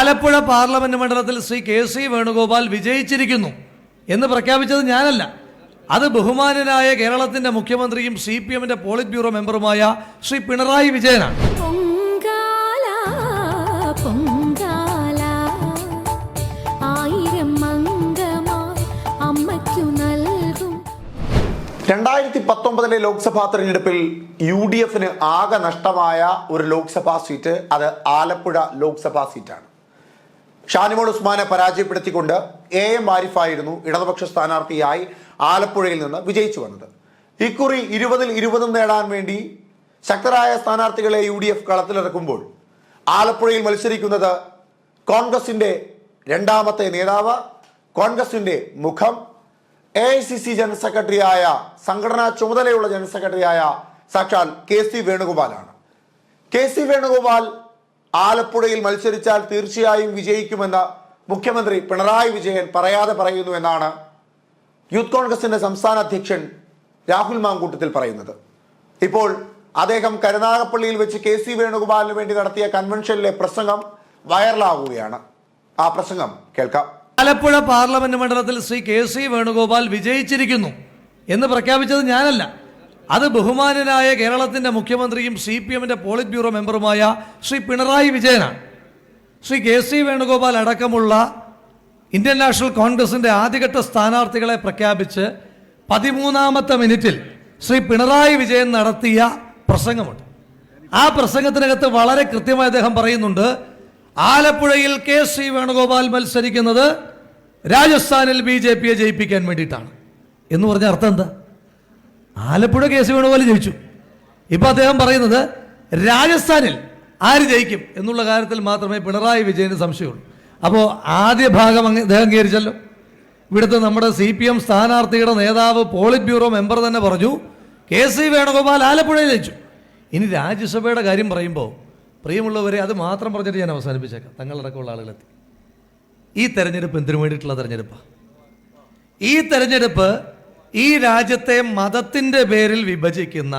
Alappuzha parliament മണ്ഡലത്തിൽ Shri K C Venugopal വിജയിച്ചിരിക്കുന്നു എന്ന് പ്രഖ്യാപിച്ചത് ഞാനല്ല. അത് ബഹുമാനനായ കേരളത്തിന്റെ മുഖ്യമന്ത്രിയും സി പി എമ്മിന്റെ പോളിറ്റ് ബ്യൂറോ മെമ്പറുമായ ശ്രീ പിണറായി വിജയനാണ്. പൊങ്കാല പൊങ്കാല. ആയിരം മംഗമായി അമ്മയ്ക്കു നൽകും. രണ്ടായിരത്തി പത്തൊമ്പതിലെ ലോക്സഭാ തെരഞ്ഞെടുപ്പിൽ യു ഡി എഫിന് ആകെ നഷ്ടമായ ഒരു ലോക്സഭാ സീറ്റ് അത് ആലപ്പുഴ ലോക്സഭാ സീറ്റാണ്. ഷാനിമോൾ ഉസ്മാനെ പരാജയപ്പെടുത്തിക്കൊണ്ട് എ എം ആരിഫായിരുന്നു ഇടതുപക്ഷ സ്ഥാനാർത്ഥിയായി ആലപ്പുഴയിൽ നിന്ന് വിജയിച്ചു വന്നത്. ഇക്കുറി ഇരുപതിൽ ഇരുപതും നേടാൻ വേണ്ടി ശക്തരായ സ്ഥാനാർത്ഥികളെ യു ഡി എഫ് കളത്തിലിറക്കുമ്പോൾ ആലപ്പുഴയിൽ മത്സരിക്കുന്നത് കോൺഗ്രസിന്റെ രണ്ടാമത്തെ നേതാവ് കോൺഗ്രസിന്റെ മുഖം A I C C general സെക്രട്ടറിയായ സംഘടനാ ചുമതലയുള്ള ജനറൽ സെക്രട്ടറിയായ സാക്ഷാൽ കെ സി വേണുഗോപാലാണ്. കെ സി വേണുഗോപാൽ ആലപ്പുഴയിൽ മത്സരിച്ചാൽ തീർച്ചയായും വിജയിക്കുമെന്ന് മുഖ്യമന്ത്രി പിണറായി വിജയൻ പറയാതെ പറയുന്നു എന്നാണ് യൂത്ത് കോൺഗ്രസിന്റെ സംസ്ഥാന അധ്യക്ഷൻ രാഹുൽ മാങ്കൂട്ടത്തിൽ പറയുന്നത്. ഇപ്പോൾ അദ്ദേഹം കരുനാഗപ്പള്ളിയിൽ വെച്ച് കെ സി വേണുഗോപാലിന് വേണ്ടി നടത്തിയ കൺവെൻഷനിലെ പ്രസംഗം വൈറലാവുകയാണ്. ആ പ്രസംഗം കേൾക്കാം. ആലപ്പുഴ പാർലമെന്റ് മണ്ഡലത്തിൽ ശ്രീ കെ സി വേണുഗോപാൽ വിജയിച്ചിരിക്കുന്നു എന്ന് പ്രഖ്യാപിച്ചത് ഞാനല്ല. അത് ബഹുമാനനായ കേരളത്തിന്റെ മുഖ്യമന്ത്രിയും സി പി എമ്മിന്റെ പോളിറ്റ് ബ്യൂറോ മെമ്പറുമായ ശ്രീ പിണറായി വിജയനാണ്. ശ്രീ കെ സി വേണുഗോപാൽ അടക്കമുള്ള ഇന്ത്യൻ നാഷണൽ കോൺഗ്രസിന്റെ ആദ്യഘട്ട സ്ഥാനാർത്ഥികളെ പ്രഖ്യാപിച്ച് പതിമൂന്നാമത്തെ മിനിറ്റിൽ ശ്രീ പിണറായി വിജയൻ നടത്തിയ പ്രസംഗമുണ്ട്. ആ പ്രസംഗത്തിനകത്ത് വളരെ കൃത്യമായി അദ്ദേഹം പറയുന്നുണ്ട് ആലപ്പുഴയിൽ കെ സി വേണുഗോപാൽ മത്സരിക്കുന്നത് രാജസ്ഥാനിൽ ബി ജെ പിയെ ജയിപ്പിക്കാൻ വേണ്ടിയിട്ടാണ്. എന്ന് പറഞ്ഞ അർത്ഥം എന്താ? ആലപ്പുഴ കേസ് വേണുപോലെ ജയിച്ചു. ഇപ്പൊ അദ്ദേഹം പറയുന്നത് രാജസ്ഥാനിൽ ആര് ജയിക്കും എന്നുള്ള കാര്യത്തിൽ മാത്രമേ പിണറായി വിജയന് സംശയമുള്ളൂ. അപ്പോൾ ആദ്യ ഭാഗം അങ്ങ് അദ്ദേഹം അംഗീകരിച്ചല്ലോ ഇവിടുത്തെ നമ്മുടെ സി പി എം സ്ഥാനാർത്ഥിയുടെ നേതാവ് പോളിറ്റ് ബ്യൂറോ മെമ്പർ തന്നെ പറഞ്ഞു കെ സി വേണുഗോപാൽ ആലപ്പുഴയിൽ ജയിച്ചു. ഇനി രാജ്യസഭയുടെ കാര്യം പറയുമ്പോൾ പ്രിയമുള്ളവരെ അത് മാത്രം പറഞ്ഞിട്ട് ഞാൻ അവസാനിപ്പിച്ചേക്കാം. തങ്ങളടക്കമുള്ള ആളുകളെത്തി. ഈ തെരഞ്ഞെടുപ്പ് എന്തിനു വേണ്ടിയിട്ടുള്ള തെരഞ്ഞെടുപ്പാണ് ഈ തെരഞ്ഞെടുപ്പ് ഈ രാജ്യത്തെ മതത്തിന്റെ പേരിൽ വിഭജിക്കുന്ന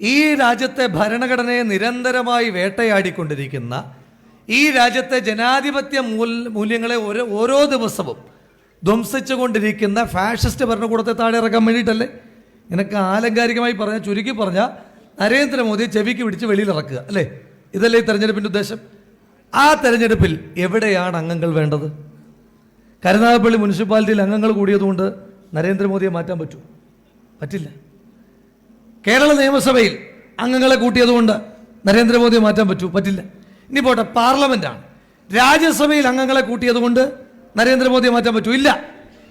ഈ രാജ്യത്തെ ഭരണഘടനയെ നിരന്തരമായി വേട്ടയാടിക്കൊണ്ടിരിക്കുന്ന ഈ രാജ്യത്തെ ജനാധിപത്യ മൂല്യങ്ങളെ ഓരോ ഓരോ ദിവസവും ധ്വംസിച്ചുകൊണ്ടിരിക്കുന്ന ഫാഷിസ്റ്റ് ഭരണകൂടത്തെ താഴെ ഇറക്കാൻ വേണ്ടിയിട്ടല്ലേ? നിനക്ക് ആലങ്കാരികമായി പറഞ്ഞ ചുരുക്കി പറഞ്ഞ നരേന്ദ്രമോദിയെ ചെവിക്ക് പിടിച്ച് വെളിയിൽ ഇറക്കുക അല്ലേ? ഇതല്ലേ ഈ തെരഞ്ഞെടുപ്പിന്റെ ഉദ്ദേശം? ആ തെരഞ്ഞെടുപ്പിൽ എവിടെയാണ് അംഗങ്ങൾ വേണ്ടത്? കരുനാഗപ്പള്ളി മുനിസിപ്പാലിറ്റിയിൽ അംഗങ്ങൾ കൂടിയതുകൊണ്ട് നരേന്ദ്രമോദിയെ മാറ്റാൻ പറ്റൂ. പറ്റില്ല. കേരള നിയമസഭയിൽ അംഗങ്ങളെ കൂട്ടിയതുകൊണ്ട് നരേന്ദ്രമോദിയെ മാറ്റാൻ പറ്റൂ. പറ്റില്ല. ഇനി പോട്ടെ പാർലമെന്റാണ്. രാജ്യസഭയിൽ അംഗങ്ങളെ കൂട്ടിയതുകൊണ്ട് നരേന്ദ്രമോദിയെ മാറ്റാൻ പറ്റൂ. ഇല്ല.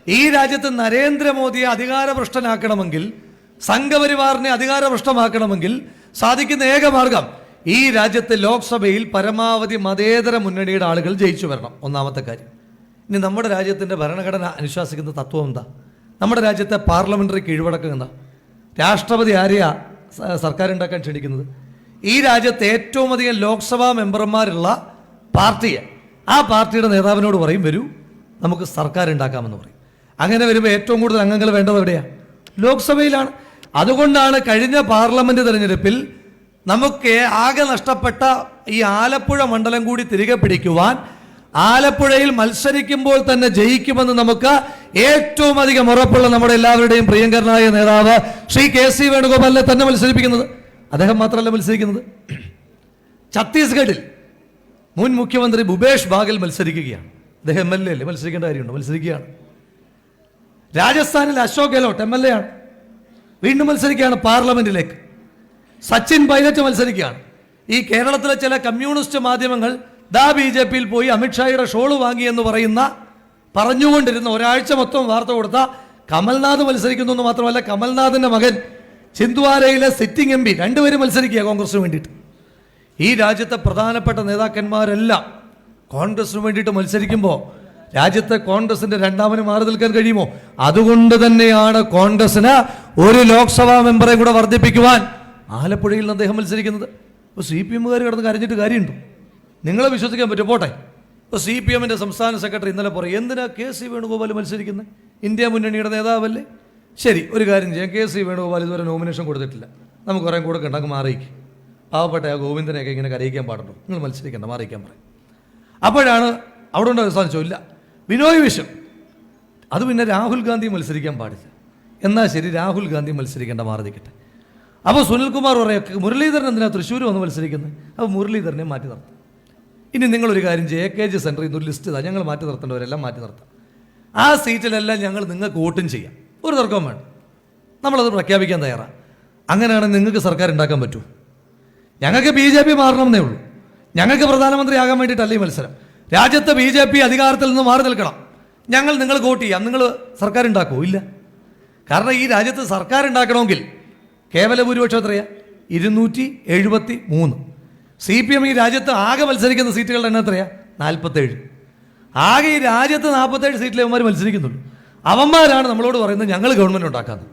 ഈ രാജ്യത്ത് നരേന്ദ്രമോദിയെ അധികാരഭ്രഷ്ടനാക്കണമെങ്കിൽ സംഘപരിവാറിനെ അധികാരഭ്രഷ്ടമാക്കണമെങ്കിൽ സാധിക്കുന്ന ഏക മാർഗം ഈ രാജ്യത്തെ ലോക്സഭയിൽ പരമാവധി മതേതര മുന്നണിയുടെ ആളുകൾ ജയിച്ചു വരണം. ഒന്നാമത്തെ കാര്യം. ഇനി നമ്മുടെ രാജ്യത്തിന്റെ ഭരണഘടന അനുശാസിക്കുന്ന തത്വം എന്താ? നമ്മുടെ രാജ്യത്തെ പാർലമെന്ററി കീഴ്വഴക്കം എന്താ? രാഷ്ട്രപതി ആരെയാ സ- സർക്കാർ ഉണ്ടാക്കാൻ ക്ഷണിക്കുന്നത്? ഈ രാജ്യത്ത് ഏറ്റവും അധികം ലോക്സഭാ മെമ്പർമാരുള്ള പാർട്ടിയെ. ആ പാർട്ടിയുടെ നേതാവിനോട് പറയും വരൂ നമുക്ക് സർക്കാർ ഉണ്ടാക്കാമെന്ന് പറയും. അങ്ങനെ വരുമ്പോൾ ഏറ്റവും കൂടുതൽ അംഗങ്ങൾ വേണ്ടത് എവിടെയാണ് ലോക്സഭയിലാണ്. അതുകൊണ്ടാണ് കഴിഞ്ഞ പാർലമെന്റ് തെരഞ്ഞെടുപ്പിൽ നമുക്ക് ആകെ നഷ്ടപ്പെട്ട ഈ ആലപ്പുഴ മണ്ഡലം കൂടി തിരികെ പിടിക്കുവാൻ ആലപ്പുഴയിൽ മത്സരിക്കുമ്പോൾ തന്നെ ജയിക്കുമെന്ന് നമുക്ക് ഏറ്റവും അധികം ഉറപ്പുള്ള നമ്മുടെ എല്ലാവരുടെയും പ്രിയങ്കരനായ നേതാവ് ശ്രീ കെ സി വേണുഗോപാലിനെ തന്നെ മത്സരിപ്പിക്കുന്നത്. അദ്ദേഹം മാത്രമല്ല മത്സരിക്കുന്നത്. ഛത്തീസ്ഗഡിൽ മുൻ മുഖ്യമന്ത്രി ഭൂപേഷ് ബാഗൽ മത്സരിക്കുകയാണ്. അദ്ദേഹം എം എൽ എ അല്ലേ? മത്സരിക്കേണ്ട കാര്യമുണ്ട്? മത്സരിക്കുകയാണ്. രാജസ്ഥാനിൽ Ashok Gehlot M L A ആണ്. വീണ്ടും മത്സരിക്കുകയാണ് പാർലമെന്റിലേക്ക്. സച്ചിൻ പൈലറ്റ് മത്സരിക്കുകയാണ്. ഈ കേരളത്തിലെ ചില കമ്മ്യൂണിസ്റ്റ് മാധ്യമങ്ങൾ ദാ ബി ജെ പിയിൽ പോയി അമിത്ഷായുടെ ഷോൾ വാങ്ങി എന്ന് പറയുന്ന പറഞ്ഞുകൊണ്ടിരുന്ന ഒരാഴ്ച മൊത്തം വാർത്ത കൊടുത്ത കമൽനാഥ് മത്സരിക്കുന്നു എന്ന് മാത്രമല്ല കമൽനാഥിന്റെ മകൻ ചിന്ദ്വാരയിലെ സിറ്റിംഗ് എം പി രണ്ടുപേരും മത്സരിക്കുക കോൺഗ്രസിന് വേണ്ടിയിട്ട്. ഈ രാജ്യത്തെ പ്രധാനപ്പെട്ട നേതാക്കന്മാരെല്ലാം കോൺഗ്രസിന് വേണ്ടിയിട്ട് മത്സരിക്കുമ്പോൾ രാജ്യത്തെ കോൺഗ്രസിന്റെ രണ്ടാമന് മാറി നിൽക്കാൻ കഴിയുമോ? അതുകൊണ്ട് തന്നെയാണ് കോൺഗ്രസിന് ഒരു ലോക്സഭാ മെമ്പറെ കൂടെ വർദ്ധിപ്പിക്കുവാൻ ആലപ്പുഴയിൽ നിന്ന് അദ്ദേഹം മത്സരിക്കുന്നത്. ഇപ്പോൾ സി പി എമ്മുകാർ കിടന്ന് കരഞ്ഞിട്ട് കാര്യമുണ്ടോ? നിങ്ങളെ വിശ്വസിക്കാൻ പറ്റും. പോട്ടെ. ഇപ്പോൾ സി പി എമ്മിന്റെ സംസ്ഥാന സെക്രട്ടറി ഇന്നലെ പറയും എന്തിനാ കെ സി വേണുഗോപാൽ മത്സരിക്കുന്നത് ഇന്ത്യ മുന്നണിയുടെ നേതാവല്ലേ? ശരി ഒരു കാര്യം ചെയ്യാം. കെ സി വേണുഗോപാൽ ഇതുവരെ നോമിനേഷൻ കൊടുത്തിട്ടില്ല. നമുക്ക് കുറേ കൊടുക്കണ്ട അങ്ങ് മാറിയിക്കും. പാവപ്പെട്ട ആ ഗോവിന്ദനെയൊക്കെ ഇങ്ങനെ കരയിക്കാൻ പാടുള്ളൂ നിങ്ങൾ മത്സരിക്കണ്ട മാറിയിക്കാൻ പറയും. അപ്പോഴാണ് അവിടെ ഉണ്ട് അവസാനിച്ചു ഇല്ല ബിനോയ് വിശ്വം. അത് പിന്നെ രാഹുൽ ഗാന്ധി മത്സരിക്കാൻ പാടില്ല. എന്നാൽ ശരി രാഹുൽ ഗാന്ധി മത്സരിക്കേണ്ട മാറി നിൽക്കട്ടെ. അപ്പോൾ സുനിൽകുമാർ പറയാം മുരളീധരൻ എന്തിനാണ് തൃശ്ശൂർ വന്ന് മത്സരിക്കുന്നത് അപ്പോൾ മുരളീധരനെ മാറ്റി നിർത്താം. ഇനി നിങ്ങളൊരു കാര്യം ചെയ്യുക എ കെ ജി സെന്ററിൽ നിന്ന് ഒരു ലിസ്റ്റ് ഇതാണ് ഞങ്ങൾ മാറ്റി നിർത്തേണ്ടവരെല്ലാം മാറ്റി നിർത്താം. ആ സീറ്റിലെല്ലാം ഞങ്ങൾ നിങ്ങൾക്ക് വോട്ടും ചെയ്യാം. ഒരു തർക്കവും വേണം നമ്മളത് പ്രഖ്യാപിക്കാൻ തയ്യാറാണ് അങ്ങനെയാണെങ്കിൽ നിങ്ങൾക്ക് സർക്കാർ ഉണ്ടാക്കാൻ പറ്റൂ. ഞങ്ങൾക്ക് ബി ജെ പി മാറണമെന്നേ ഉള്ളൂ. ഞങ്ങൾക്ക് പ്രധാനമന്ത്രി പ്രധാനമന്ത്രിയാകാൻ വേണ്ടിയിട്ടല്ല ഈ മത്സരം? രാജ്യത്ത് ബി ജെ പി അധികാരത്തിൽ നിന്ന് മാറി നിൽക്കണം. ഞങ്ങൾ നിങ്ങൾ വോട്ട് ചെയ്യാം. നിങ്ങൾ സർക്കാർ ഉണ്ടാക്കുമോ ഇല്ല. കാരണം ഈ രാജ്യത്ത് സർക്കാർ ഉണ്ടാക്കണമെങ്കിൽ കേവല ഭൂരിപക്ഷം എത്രയാണ് ഇരുന്നൂറ്റി എഴുപത്തി മൂന്ന് സി പി എം ഈ രാജ്യത്ത് ആകെ മത്സരിക്കുന്ന സീറ്റുകളുടെ എണ്ണം എത്രയാ? നാൽപ്പത്തേഴ്. ആകെ ഈ രാജ്യത്ത് നാൽപ്പത്തേഴ് സീറ്റിലെ അവന്മാർ മത്സരിക്കുന്നുള്ളൂ. അവന്മാരാണ് നമ്മളോട് പറയുന്നത് ഞങ്ങൾ ഗവൺമെന്റ് ഉണ്ടാക്കാമെന്ന്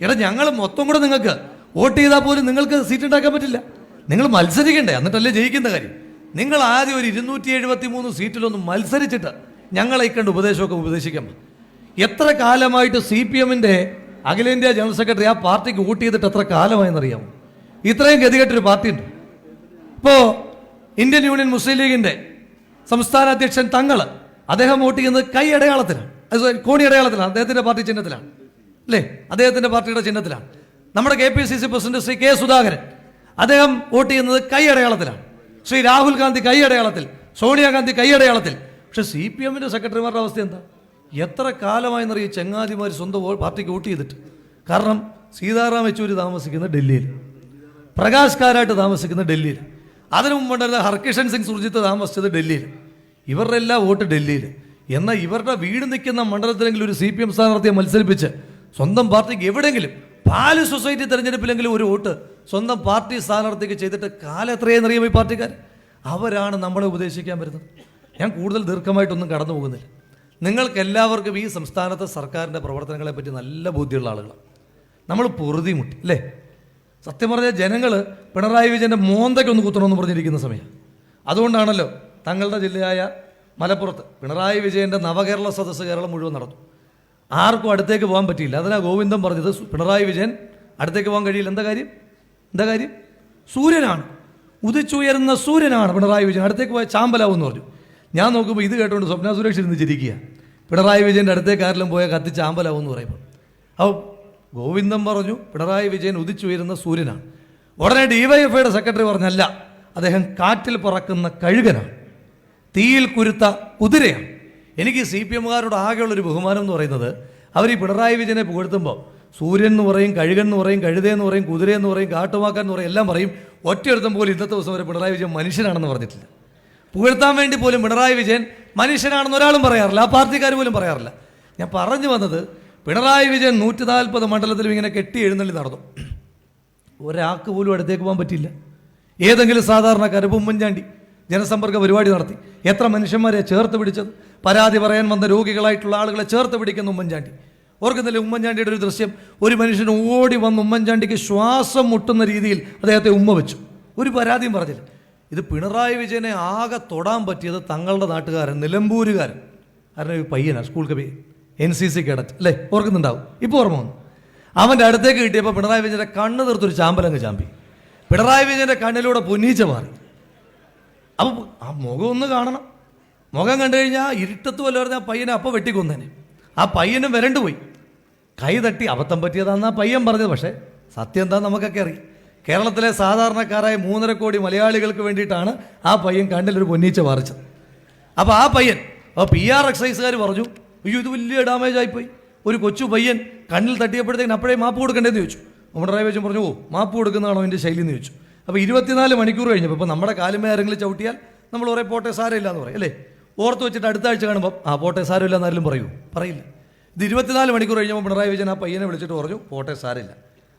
എടാ ഞങ്ങൾ മൊത്തം കൂടെ നിങ്ങൾക്ക് വോട്ട് ചെയ്താൽ പോലും നിങ്ങൾക്ക് സീറ്റ് ഉണ്ടാക്കാൻ പറ്റില്ല. നിങ്ങൾ മത്സരിക്കണ്ടേ? എന്നിട്ടല്ലേ ജയിക്കുന്ന കാര്യം. നിങ്ങൾ ആദ്യം ഒരു ഇരുന്നൂറ്റി എഴുപത്തി മൂന്ന് സീറ്റിലൊന്ന് മത്സരിച്ചിട്ട് ഞങ്ങളെ കണ്ട് ഉപദേശമൊക്കെ ഉപദേശിക്കാം. എത്ര കാലമായിട്ട് സി പി എമ്മിന്റെ അഖിലേന്ത്യാ ജനറൽ സെക്രട്ടറി ആ പാർട്ടിക്ക് വോട്ട് ചെയ്തിട്ട് എത്ര കാലമായെന്നറിയാമോ? ഇത്രയും ഗതികെട്ടൊരു പാർട്ടിയുണ്ട്. ഇപ്പോൾ ഇന്ത്യൻ യൂണിയൻ മുസ്ലിം ലീഗിന്റെ സംസ്ഥാന അധ്യക്ഷൻ തങ്ങൾ അദ്ദേഹം വോട്ട് ചെയ്യുന്നത് കൈ അടയാളത്തിലാണ്. കോണി അടയാളത്തിലാണ്. അദ്ദേഹത്തിന്റെ പാർട്ടി ചിഹ്നത്തിലാണ്. അല്ലേ? അദ്ദേഹത്തിന്റെ പാർട്ടിയുടെ ചിഹ്നത്തിലാണ്. നമ്മുടെ K P C C president Shri K Sudhakaran അദ്ദേഹം വോട്ട് ചെയ്യുന്നത് കൈ അടയാളത്തിലാണ്. ശ്രീ രാഹുൽ ഗാന്ധി കൈ അടയാളത്തിൽ സോണിയാഗാന്ധി കൈ അടയാളത്തിൽ. പക്ഷെ സി പി എമ്മിന്റെ സെക്രട്ടറിമാരുടെ അവസ്ഥ എന്താ? എത്ര കാലമായി കാലമായെന്നറിയും ചെങ്ങാതിമാർ സ്വന്തം പാർട്ടിക്ക് വോട്ട് ചെയ്തിട്ട്? കാരണം സീതാറാം യെച്ചൂരി താമസിക്കുന്ന ഡൽഹിയിൽ. പ്രകാശ് കാരായിട്ട് താമസിക്കുന്ന ഡൽഹിയിൽ. അതിനു മുമ്പുണ്ടായിരുന്ന ഹർകിഷൻ സിംഗ് സുർജിത്ത് താമസിച്ചത് ഡൽഹിയിൽ ഇവരുടെ എല്ലാ വോട്ട് ഡൽഹിയിൽ എന്നാൽ ഇവരുടെ വീട് നിൽക്കുന്ന മണ്ഡലത്തിലെങ്കിലും ഒരു സി പി എം സ്ഥാനാർത്ഥിയെ മത്സരിപ്പിച്ച് സ്വന്തം പാർട്ടിക്ക് എവിടെയെങ്കിലും പാൽ സൊസൈറ്റി തെരഞ്ഞെടുപ്പിലെങ്കിലും ഒരു വോട്ട് സ്വന്തം പാർട്ടി സ്ഥാനാർത്ഥിക്ക് ചെയ്തിട്ട് കാലം എത്രയെന്ന് അറിയാം ഈ പാർട്ടിക്കാർ അവരാണ് നമ്മളെ ഉപദേശിക്കാൻ വരുന്നത്. ഞാൻ കൂടുതൽ ദീർഘമായിട്ടൊന്നും കടന്നു പോകുന്നില്ല നിങ്ങൾക്ക് എല്ലാവർക്കും ഈ സംസ്ഥാനത്തെ സർക്കാരിന്റെ പ്രവർത്തനങ്ങളെപ്പറ്റി നല്ല ബോധ്യമുള്ള ആളുകളാണ്. നമ്മൾ പൊറുതി മുട്ടി അല്ലേ? സത്യം പറഞ്ഞാൽ ജനങ്ങൾ പിണറായി വിജയന്റെ മോന്തയ്ക്ക് ഒന്ന് കുത്തണമെന്ന് പറഞ്ഞിരിക്കുന്ന സമയം. അതുകൊണ്ടാണല്ലോ തങ്ങളുടെ ജില്ലയായ മലപ്പുറത്ത് പിണറായി വിജയന്റെ നവകേരള സദസ്സ് കേരളം മുഴുവൻ നടന്നു. ആർക്കും അടുത്തേക്ക് പോകാൻ പറ്റിയില്ല. അതിനാ ഗോവിന്ദൻ പറഞ്ഞത് പിണറായി വിജയൻ അടുത്തേക്ക് പോകാൻ കഴിയില്ല. എന്താ കാര്യം? എന്താ കാര്യം? സൂര്യനാണ്. ഉദിച്ചുയരുന്ന സൂര്യനാണ് പിണറായി വിജയൻ. അടുത്തേക്ക് പോയ ചാമ്പലാവും എന്ന് പറഞ്ഞു. ഞാൻ നോക്കുമ്പോൾ ഇത് കേട്ടുകൊണ്ട് സ്വപ്ന സുരേഷ് ഇരുന്ന് ചിരിക്കുക. പിണറായി വിജയന്റെ അടുത്തേക്ക് പോയ പോയാൽ കത്തി ചാമ്പലാവും എന്ന് പറയുമ്പോൾ. അപ്പോൾ ഗോവിന്ദൻ പറഞ്ഞു പിണറായി വിജയൻ ഉദിച്ചുയരുന്ന സൂര്യനാണ്. ഉടനെ ഡിവൈഎഫ്ഐയുടെ സെക്രട്ടറി പറഞ്ഞല്ല അദ്ദേഹം കാറ്റിൽ പറക്കുന്ന കഴുകനാണ്. തീയിൽ കുരുത്ത കുതിരയാണ്. എനിക്ക് സി പി എമ്മുകാരോട് ആകെയുള്ളൊരു ബഹുമാനം എന്ന് പറയുന്നത് അവർ ഈ പിണറായി വിജയനെ പുകഴ്ത്തുമ്പോൾ സൂര്യൻ എന്ന് പറയും കഴുകൻ എന്ന് പറയും കഴുതയെന്ന് പറയും കുതിരയെന്ന് പറയും കാട്ടുമാക്കാൻ എന്ന് പറയും എല്ലാം പറയും. ഒറ്റയൊരുത്തം പോലും ഇന്നത്തെ ദിവസം വരെ പിണറായി വിജയൻ മനുഷ്യനാണെന്ന് പറഞ്ഞിട്ടില്ല. പുകഴ്ത്താൻ വേണ്ടി പോലും പിണറായി വിജയൻ മനുഷ്യനാണെന്ന് ഒരാളും പറയാറില്ല ആ പാർട്ടിക്കാർ പോലും പറയാറില്ല. ഞാൻ പറഞ്ഞു വന്നത് പിണറായി വിജയൻ നൂറ്റി നാൽപ്പത് മണ്ഡലത്തിലും ഇങ്ങനെ കെട്ടി എഴുന്നള്ളി നടന്നു. ഒരാൾക്ക് പോലും അടുത്തേക്ക് പോകാൻ പറ്റില്ല ഏതെങ്കിലും സാധാരണ ഇപ്പം ഉമ്മൻചാണ്ടി ജനസമ്പർക്ക പരിപാടി നടത്തി. എത്ര മനുഷ്യന്മാരെ ചേർത്ത് പിടിച്ചത്? പരാതി പറയാൻ വന്ന രോഗികളായിട്ടുള്ള ആളുകളെ ചേർത്ത് പിടിക്കുന്ന ഉമ്മൻചാണ്ടി. ഓർക്കുന്നില്ല ഉമ്മൻചാണ്ടിയുടെ ഒരു ദൃശ്യം? ഒരു മനുഷ്യൻ ഓടി വന്ന് ഉമ്മൻചാണ്ടിക്ക് ശ്വാസം മുട്ടുന്ന രീതിയിൽ അദ്ദേഹത്തെ ഉമ്മ വെച്ചു. ഒരു പരാതിയും പറഞ്ഞില്ല. ഇത് പിണറായി വിജയനെ ആകെ തൊടാൻ പറ്റിയത് തങ്ങളുടെ നാട്ടുകാരൻ നിലമ്പൂരുകാരൻ. കാരണം പയ്യനാണ് സ്കൂൾ കവി എൻ സി സി കേഡറ്റ് അല്ലേ? ഓർക്കുന്നുണ്ടാവും. ഇപ്പോൾ ഓർമ്മ വന്നു. അവന്റെ അടുത്തേക്ക് കിട്ടിയപ്പോൾ പിണറായി വിജയന്റെ കണ്ണ് തീർത്തൊരു ചാമ്പലങ്ങ് ചാമ്പി. പിണറായി വിജയന്റെ കണ്ണിലൂടെ പുന്നീച്ച മാറി. അപ്പോൾ ആ മുഖം ഒന്ന് കാണണം. മുഖം കണ്ടു കഴിഞ്ഞാൽ ഇരുട്ടത്ത് വല്ല പറഞ്ഞാൽ ആ പയ്യനെ അപ്പോൾ വെട്ടിക്കൊന്നേനെ. ആ പയ്യനും വരണ്ടു പോയി. കൈ തട്ടി അബദ്ധം പറ്റിയതാണെന്ന് ആ പയ്യൻ പറഞ്ഞത് പക്ഷേ സത്യം എന്താണെന്ന് നമുക്കൊക്കെ അറിയാം. കേരളത്തിലെ സാധാരണക്കാരായ മൂന്നര കോടി മലയാളികൾക്ക് വേണ്ടിയിട്ടാണ് ആ പയ്യൻ കണ്ണിലൊരു പൊന്നീച്ച വാറിച്ചത് അപ്പോൾ ആ പയ്യൻ അപ്പോൾ പി ആർ എക്സൈസുകാർ പറഞ്ഞു അയ്യോ ഇത് വലിയ ഡാമേജ് ആയിപ്പോയി. ഒരു കൊച്ചു പയ്യൻ കണ്ണിൽ തട്ടിയപ്പോഴത്തേക്കും അപ്പോഴേ മാപ്പ് കൊടുക്കണ്ടേന്ന് ചോദിച്ചു. നമ്മുടെ ഡ്രൈവേജൻ പറഞ്ഞു ഓ മാപ്പ് കൊടുക്കുന്നതാണോ എന്റെ ശൈലി? എന്ന് ചോദിച്ചു. അപ്പോൾ ഇരുപത്തിനാല് മണിക്കൂർ കഴിഞ്ഞപ്പോൾ ഇപ്പോൾ നമ്മുടെ കാലുമേ ആരെങ്കിലും ചവിട്ടിയാൽ നമ്മൾ പറയും പോട്ടെ സാരമില്ല എന്ന് പറയും അല്ലേ? ഓർത്ത് വെച്ചിട്ട് അടുത്ത ആഴ്ച കാണുമ്പോൾ ആ പോട്ടെ സാരമില്ല എന്നാലും പറയൂ. പറയില്ല. ഇത് ഇരുപത്തിനാല് മണിക്കൂർ കഴിഞ്ഞപ്പോൾ പിണറായി വിജയൻ ആ പയ്യനെ വിളിച്ചിട്ട് പറഞ്ഞു പോട്ടെ സാരമില്ല.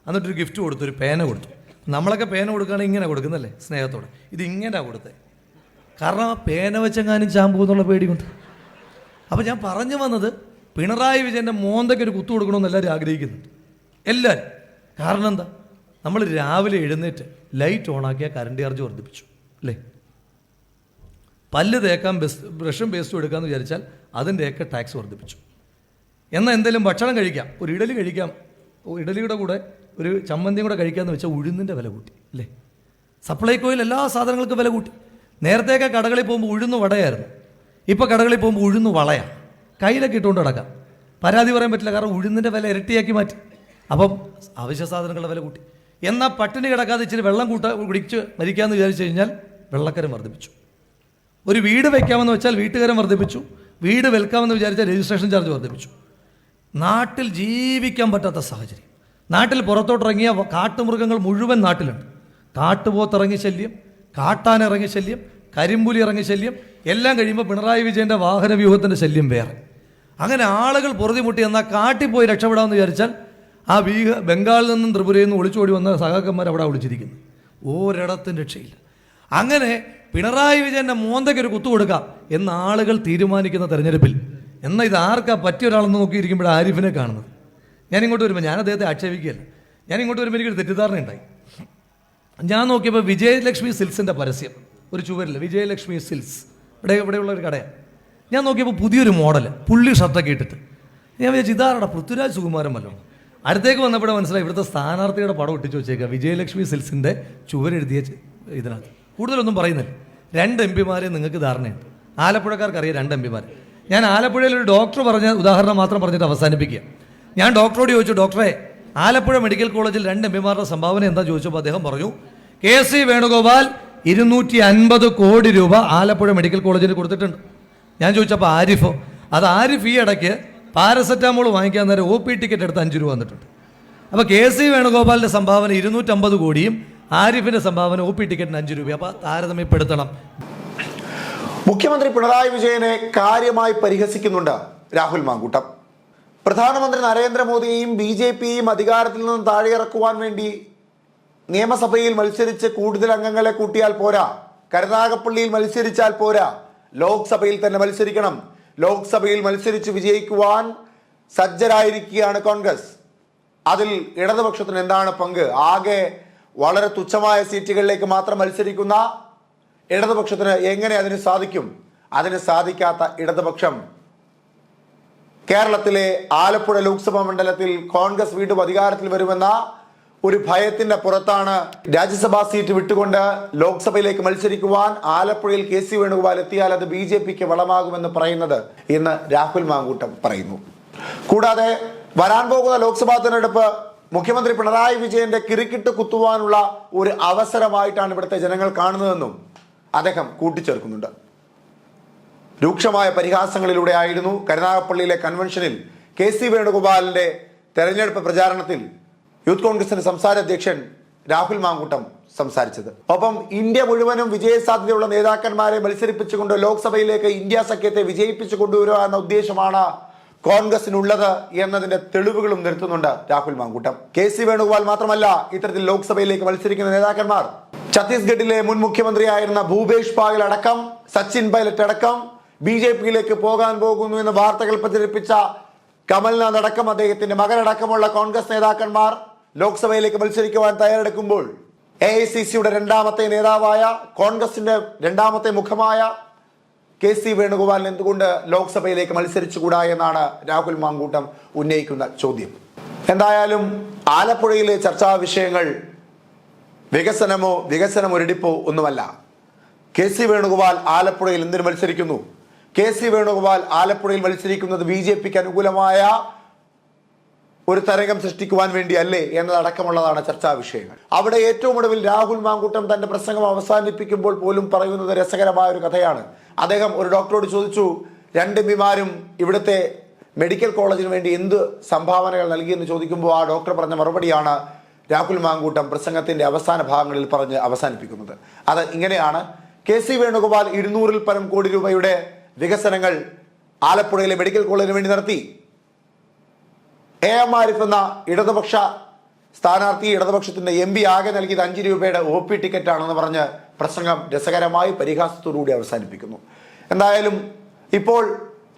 എന്നിട്ടൊരു ഗിഫ്റ്റ് കൊടുത്തു ഒരു പേന കൊടുത്തു. നമ്മളൊക്കെ പേന കൊടുക്കുകയാണെങ്കിൽ ഇങ്ങനെ കൊടുക്കുന്നല്ലേ സ്നേഹത്തോടെ. ഇത് ഇങ്ങനെ കൊടുത്തത് കാരണം ആ പേന വെച്ചെങ്ങാനും ചാമ്പൂ എന്നുള്ള പേടി കൊണ്ട് അപ്പോൾ ഞാൻ പറഞ്ഞു വന്നത് പിണറായി വിജയന്റെ മോന്തയ്ക്ക് ഒരു കുത്തു കൊടുക്കണമെന്ന് എല്ലാവരും ആഗ്രഹിക്കുന്നുണ്ട്. എല്ലാവരും. കാരണം എന്താ? നമ്മൾ രാവിലെ എഴുന്നേറ്റ് ലൈറ്റ് ഓണാക്കിയാൽ കറണ്ട് ചാർജ് വർദ്ധിപ്പിച്ചു അല്ലേ? പല്ല് തേക്കാൻ ബെസ് ബ്രഷും പേസ്റ്റും എടുക്കാമെന്ന് വിചാരിച്ചാൽ അതിന്റെയൊക്കെ ടാക്സ് വർദ്ധിപ്പിച്ചു. എന്നാൽ എന്തെങ്കിലും ഭക്ഷണം കഴിക്കാം ഒരു ഇഡലി കഴിക്കാം ഇഡലിയുടെ കൂടെ ഒരു ചമ്മന്തിയും കൂടെ കഴിക്കാമെന്ന് വെച്ചാൽ ഉഴുന്നിന്റെ വില കൂട്ടി അല്ലേ? സപ്ലൈകോയിൽ എല്ലാ സാധനങ്ങൾക്കും വില കൂട്ടി. നേരത്തെയൊക്കെ കടകളിൽ പോകുമ്പോൾ ഉഴുന്ന് വടയായിരുന്നു. ഇപ്പോൾ കടകളിൽ പോകുമ്പോൾ ഉഴുന്ന് വളയാം. കയ്യിലൊക്കെ ഇട്ടുകൊണ്ട് കിടക്കാം പരാതി പറയാൻ പറ്റില്ല കാരണം ഉഴുന്നിന്റെ വില ഇരട്ടിയാക്കി മാറ്റി. അപ്പം അവശ്യ സാധനങ്ങളുടെ വില കൂട്ടി. എന്നാൽ പട്ടിണി കിടക്കാതെ ഇച്ചിരി വെള്ളം കൂട്ട കുടിച്ച് മരിക്കാമെന്ന് വിചാരിച്ചു കഴിഞ്ഞാൽ വെള്ളക്കരം വർദ്ധിപ്പിച്ചു. ഒരു വീട് വയ്ക്കാമെന്ന് വെച്ചാൽ വീട്ടുകാരം വർദ്ധിപ്പിച്ചു. വീട് വിൽക്കാമെന്ന് വിചാരിച്ചാൽ രജിസ്ട്രേഷൻ ചാർജ് വർദ്ധിപ്പിച്ചു. നാട്ടിൽ ജീവിക്കാൻ പറ്റാത്ത സാഹചര്യം. നാട്ടിൽ പുറത്തോട്ടിറങ്ങിയ കാട്ടുമൃഗങ്ങൾ മുഴുവൻ നാട്ടിലുണ്ട്. കാട്ടുപോത്തിറങ്ങി ശല്യം കാട്ടാൻ ഇറങ്ങി ശല്യം കരിമ്പുലി ഇറങ്ങി ശല്യം എല്ലാം കഴിയുമ്പോൾ പിണറായി വിജയന്റെ വാഹന വ്യൂഹത്തിന്റെ ശല്യം വേറെ. അങ്ങനെ ആളുകൾ പൊറുതിമുട്ടി എന്നാൽ കാട്ടിൽ പോയി രക്ഷപ്പെടാമെന്ന് വിചാരിച്ചാൽ ആ ബീഹ ബംഗാളിൽ നിന്നും ത്രിപുരയിൽ നിന്നും ഒളിച്ചോടി വന്ന സഹാക്കന്മാർ അവിടെ ഒളിച്ചിരിക്കുന്നു. ഒരിടത്തും രക്ഷയില്ല. അങ്ങനെ പിണറായി വിജയന്റെ മോന്തയ്ക്ക് ഒരു കുത്തു കൊടുക്കാം എന്ന് ആളുകൾ തീരുമാനിക്കുന്ന തെരഞ്ഞെടുപ്പിൽ. എന്നാൽ ഇത് ആർക്കാ പറ്റിയ ഒരാളെന്ന് നോക്കിയിരിക്കുമ്പോൾ ആരിഫിനെ കാണുന്നത്? ഞാൻ ഇങ്ങോട്ട് വരുമ്പോൾ ഞാൻ അദ്ദേഹത്തെ ആക്ഷേപിക്കുകയല്ല. ഞാൻ ഇങ്ങോട്ട് വരുമ്പോൾ എനിക്കൊരു തെറ്റിദ്ധാരണ ഉണ്ടായി ഞാൻ നോക്കിയപ്പോൾ വിജയലക്ഷ്മി സിൽസിന്റെ പരസ്യം. ഒരു ചുവരിൽ വിജയലക്ഷ്മി സിൽസ്. ഇവിടെ ഇവിടെയുള്ള ഒരു കടയാണ് ഞാൻ നോക്കിയപ്പോൾ പുതിയൊരു മോഡൽ പുള്ളി ഷർട്ടൊക്കെ ഇട്ടിട്ട്. ഞാൻ വിചാരിച്ചു ഇതാരുടെ പൃഥ്വിരാജ് സുകുമാരൻ വല്ലോ? അടുത്തേക്ക് വന്നപ്പോഴേ മനസ്സിലായി ഇവിടുത്തെ സ്ഥാനാർത്ഥിയുടെ പടം ഒട്ടിച്ച് വെച്ചേക്കുക വിജയലക്ഷ്മി സിൽസിന്റെ ചുവരെഴുതിയ ഇതിനകത്ത്. കൂടുതലൊന്നും പറയുന്നില്ല. രണ്ട് എം പിമാരെ നിങ്ങൾക്ക് ധാരണയുണ്ട്. ആലപ്പുഴക്കാർക്ക് അറിയാം രണ്ട് എം പിമാർ ഞാൻ ആലപ്പുഴയിൽ ഒരു ഡോക്ടർ പറഞ്ഞ ഉദാഹരണം മാത്രം പറഞ്ഞിട്ട് അവസാനിപ്പിക്കുക ഞാൻ ഡോക്ടറോട് ചോദിച്ചു ഡോക്ടറെ ആലപ്പുഴ മെഡിക്കൽ കോളേജിൽ രണ്ട് എം പിമാരുടെ സംഭാവന എന്താ? ചോദിച്ചപ്പോൾ അദ്ദേഹം പറഞ്ഞു കെ. സി വേണുഗോപാൽ ഇരുന്നൂറ്റി അൻപത് കോടി രൂപ ആലപ്പുഴ മെഡിക്കൽ കോളേജിന് കൊടുത്തിട്ടുണ്ട്. ഞാൻ ചോദിച്ചപ്പോൾ ആരിഫോ? അത് ആരിഫ് ഈ ഇടയ്ക്ക് പാരസെറ്റാമോൾ വാങ്ങിക്കാൻ നേരം ഒ പി ടിക്കറ്റ് എടുത്ത് അഞ്ച് രൂപ വന്നിട്ടുണ്ട്. അപ്പോൾ കെ സി വേണുഗോപാലിന്റെ സംഭാവന ഇരുന്നൂറ്റമ്പത് കോടിയും ആരിഫിന്റെ സംഭാവന ഒ പി ടിക്കറ്റിന് അഞ്ച് രൂപ അപ്പോൾ താരതമ്യപ്പെടുത്തണം. മുഖ്യമന്ത്രി പിണറായി വിജയനെ കാര്യമായി പരിഹസിക്കുന്നുണ്ട് രാഹുൽ മാങ്കൂട്ടം. പ്രധാനമന്ത്രി നരേന്ദ്രമോദിയെയും ബി ജെ പിയെയും അധികാരത്തിൽ നിന്ന് താഴെയിറക്കുവാൻ വേണ്ടി നിയമസഭയിൽ മത്സരിച്ച് കൂടുതൽ അംഗങ്ങളെ കൂട്ടിയാൽ പോരാ. കരുനാഗപ്പള്ളിയിൽ മത്സരിച്ചാൽ പോരാ. ലോക്സഭയിൽ തന്നെ മത്സരിക്കണം. ലോക്സഭയിൽ മത്സരിച്ച് വിജയിക്കുവാൻ സജ്ജരായിരിക്കുകയാണ് കോൺഗ്രസ്. അതിൽ ഇടതുപക്ഷത്തിന് എന്താണ് പങ്ക്? ആകെ വളരെ തുച്ഛമായ സീറ്റുകളിലേക്ക് മാത്രം മത്സരിക്കുന്ന ഇടതുപക്ഷത്തിന് എങ്ങനെ അതിന് സാധിക്കും? അതിന് സാധിക്കാത്ത ഇടതുപക്ഷം. കേരളത്തിലെ ആലപ്പുഴ ലോക്സഭാ മണ്ഡലത്തിൽ കോൺഗ്രസ് വീണ്ടും അധികാരത്തിൽ വരുമെന്ന ഒരു ഭയത്തിന്റെ പുറത്താണ് രാജ്യസഭാ സീറ്റ് വിട്ടുകൊണ്ട് ലോക്സഭയിലേക്ക് മത്സരിക്കുവാൻ ആലപ്പുഴയിൽ കെ സി വേണുഗോപാൽ എത്തിയാൽ അത് ബി ജെ പിക്ക് വളമാകുമെന്ന് പറയുന്നത് ഇന്ന് രാഹുൽ മാങ്കൂട്ടം പറയുന്നു. കൂടാതെ വരാൻ പോകുന്ന ലോക്സഭാ തെരഞ്ഞെടുപ്പ് മുഖ്യമന്ത്രി പിണറായി വിജയന്റെ കിറിക്കിട്ട് കുത്തുവാനുള്ള ഒരു അവസരമായിട്ടാണ് ഇവിടുത്തെ ജനങ്ങൾ കാണുന്നതെന്നും അദ്ദേഹം കൂട്ടിച്ചേർക്കുന്നുണ്ട്. രൂക്ഷമായ പരിഹാസങ്ങളിലൂടെ ആയിരുന്നു കരുനാഗപ്പള്ളിയിലെ കൺവെൻഷനിൽ കെ സി വേണുഗോപാലിന്റെ തെരഞ്ഞെടുപ്പ് പ്രചാരണത്തിൽ യൂത്ത് കോൺഗ്രസിന്റെ സംസ്ഥാന അധ്യക്ഷൻ രാഹുൽ മാങ്കൂട്ടം സംസാരിച്ചത്. ഒപ്പം ഇന്ത്യ മുഴുവനും വിജയസാധ്യതയുള്ള നേതാക്കന്മാരെ മത്സരിപ്പിച്ചുകൊണ്ട് ലോക്സഭയിലേക്ക് ഇന്ത്യ സഖ്യത്തെ വിജയിപ്പിച്ചു കൊണ്ടുവരിക എന്ന ഉദ്ദേശമാണ് കോൺഗ്രസിനുള്ളത് എന്നതിന്റെ തെളിവുകളും നിർത്തുന്നുണ്ട് രാഹുൽ മാങ്കൂട്ടം. കെ സി വേണുഗോപാൽ മാത്രമല്ല ഇത്തരത്തിൽ ലോക്സഭയിലേക്ക് മത്സരിക്കുന്ന നേതാക്കന്മാർ. ഛത്തീസ്ഗഡിലെ മുൻ മുഖ്യമന്ത്രിയായിരുന്ന ഭൂപേഷ് പാഗൽ അടക്കം സച്ചിൻ പൈലറ്റ് അടക്കം ബി ജെ പിയിലേക്ക് പോകാൻ പോകുന്നു എന്ന വാർത്തകൾ പ്രചരിപ്പിച്ച കമൽനാഥ് അടക്കം അദ്ദേഹത്തിന്റെ മകനടക്കമുള്ള കോൺഗ്രസ് നേതാക്കന്മാർ ലോക്സഭയിലേക്ക് മത്സരിക്കുവാൻ തയ്യാറെടുക്കുമ്പോൾ എ ഐ സി സിയുടെ രണ്ടാമത്തെ നേതാവായ കോൺഗ്രസിന്റെ രണ്ടാമത്തെ മുഖമായ കെ സി വേണുഗോപാലിന് എന്തുകൊണ്ട് ലോക്സഭയിലേക്ക് മത്സരിച്ചുകൂടാ എന്നാണ് രാഹുൽ മാങ്കൂട്ടം ഉന്നയിക്കുന്ന ചോദ്യം. എന്തായാലും ആലപ്പുഴയിലെ ചർച്ചാ വിഷയങ്ങൾ വികസനമോ വികസനം ഒരിടിപ്പോ ഒന്നുമല്ല. കെ സി വേണുഗോപാൽ ആലപ്പുഴയിൽ എന്തിനു മത്സരിക്കുന്നു? കെ സി വേണുഗോപാൽ ആലപ്പുഴയിൽ മത്സരിക്കുന്നത് ബി ജെ പിക്ക് അനുകൂലമായ ഒരു തരംഗം സൃഷ്ടിക്കുവാൻ വേണ്ടിയല്ലേ എന്നതടക്കമുള്ളതാണ് ചർച്ചാ വിഷയങ്ങൾ. അവിടെ ഏറ്റവും ഒടുവിൽ രാഹുൽ മാങ്കൂട്ടം തന്റെ പ്രസംഗം അവസാനിപ്പിക്കുമ്പോൾ പോലും പറയുന്നത് രസകരമായ ഒരു കഥയാണ്. അദ്ദേഹം ഒരു ഡോക്ടറോട് ചോദിച്ചു രണ്ട് എംപിമാരും ഇവിടുത്തെ മെഡിക്കൽ കോളേജിന് വേണ്ടി എന്ത് സംഭാവനകൾ നൽകിയെന്ന് ചോദിക്കുമ്പോൾ ആ ഡോക്ടർ പറഞ്ഞ മറുപടിയാണ് രാഹുൽ മാങ്കൂട്ടം പ്രസംഗത്തിന്റെ അവസാന ഭാഗങ്ങളിൽ പറഞ്ഞ് അവസാനിപ്പിക്കുന്നത്. അത് ഇങ്ങനെയാണ്. കെ സി വേണുഗോപാൽ ഇരുന്നൂറിൽ പരം കോടി രൂപയുടെ വികസനങ്ങൾ ആലപ്പുഴയിലെ മെഡിക്കൽ കോളേജിന് വേണ്ടി നടത്തി. എ എം ആരിഫ് എന്ന ഇടതുപക്ഷ സ്ഥാനാർത്ഥി ഇടതുപക്ഷത്തിന്റെ എം പി ആകെ നൽകിയത് അഞ്ച് രൂപയുടെ ഒ പി ടിക്കറ്റ് ആണെന്ന് പറഞ്ഞ് പ്രസംഗം രസകരമായി പരിഹാസത്തോടുകൂടി അവസാനിപ്പിക്കുന്നു. എന്തായാലും ഇപ്പോൾ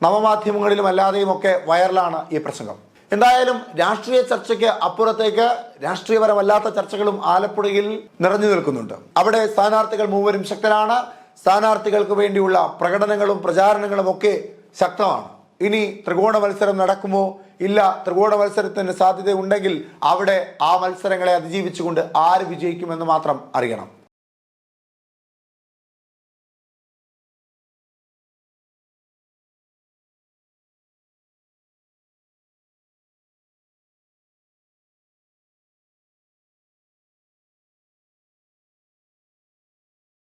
നവമാധ്യമങ്ങളിലും അല്ലാതെയും ഒക്കെ വൈറലാണ് ഈ പ്രസംഗം. എന്തായാലും രാഷ്ട്രീയ ചർച്ചയ്ക്ക് അപ്പുറത്തേക്ക് രാഷ്ട്രീയപരമല്ലാത്ത ചർച്ചകളും ആലപ്പുഴയിൽ നിറഞ്ഞു നിൽക്കുന്നുണ്ട്. അവിടെ സ്ഥാനാർത്ഥികൾ മൂവരും ശക്തരാണ്. സ്ഥാനാർത്ഥികൾക്ക് വേണ്ടിയുള്ള പ്രകടനങ്ങളും പ്രചാരണങ്ങളും ഒക്കെ ശക്തമാണ്. ഇനി ത്രികോണ മത്സരം നടക്കുമോ? ഇല്ല ത്രികോണ മത്സരത്തിന് സാധ്യത ഉണ്ടെങ്കിൽ അവിടെ ആ മത്സരങ്ങളെ അതിജീവിച്ചുകൊണ്ട് ആര് വിജയിക്കുമെന്ന് മാത്രം അറിയണം.